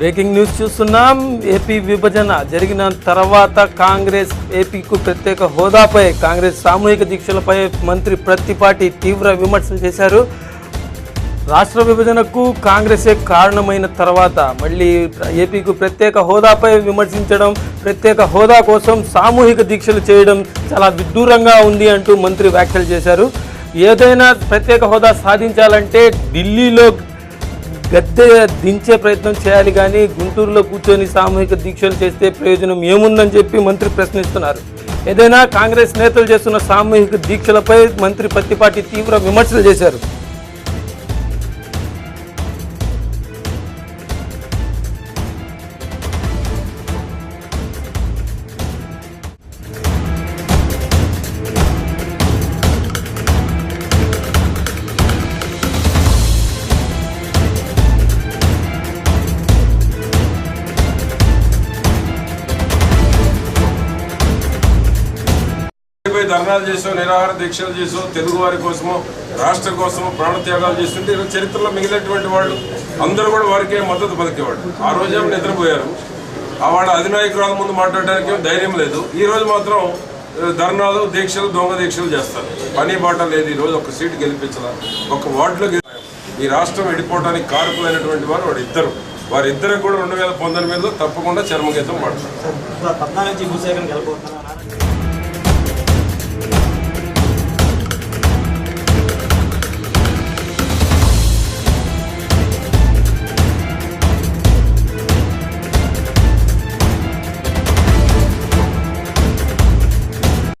Breaking news చూస్తున్నాం. AP విభజన జరిగిన తర్వాత కాంగ్రెస్ ఏపీకు ప్రత్యేక హోదాపై కాంగ్రెస్ సామూహిక దీక్షలపై మంత్రి ప్రత్తిపాటి తీవ్ర విమర్శలు చేశారు. రాష్ట్ర విభజనకు కాంగ్రెసే కారణమైన తర్వాత మళ్ళీ ఏపీకు ప్రత్యేక హోదాపై విమర్శించడం ప్రత్యేక హోదా కోసం సామూహిక దీక్షలు చేయడం చాలా విడ్డూరంగా ఉంది అంటూ మంత్రి వ్యాఖ్యలు చేశారు. ఏదైనా ప్రత్యేక హోదా సాధించాలంటే ఢిల్లీలో గద్దె దించే ప్రయత్నం చేయాలి కానీ గుంటూరులో కూర్చొని సామూహిక దీక్షలు చేస్తే ప్రయోజనం ఏముందని చెప్పి మంత్రి ప్రశ్నిస్తున్నారు. ఏదైనా కాంగ్రెస్ నేతలు చేస్తున్న సామూహిక దీక్షలపై మంత్రి పత్తిపాటి తీవ్ర విమర్శలు చేశారు. ధర్నాలు చేసాం నిరాహార దీక్షలు చేసాం తెలుగు వారి కోసమో రాష్ట్రం కోసము ప్రాణత్యాగాలు చేస్తుంటే చరిత్రలో మిగిలినటువంటి వాళ్ళు అందరూ కూడా వారికే మద్దతు పలికేవాడు ఆ రోజేమో నిద్రపోయారు. ఆ వాళ్ళ అధినాయకురాల ముందు మాట్లాడడానికి ధైర్యం లేదు. ఈ రోజు మాత్రం ధర్నాలు దీక్షలు దొంగ దీక్షలు చేస్తారు. పని బాట లేదు. ఈ రోజు ఒక సీటు గెలిపించాల. ఒక వార్డులో గెలి- ఈ రాష్ట్రం విడిపోవడానికి కారకులైనటువంటి వారు వాడు ఇద్దరు. వారిద్దరికి కూడా రెండు వేల పంతొమ్మిదిలో తప్పకుండా చర్మగీతం పడతారు.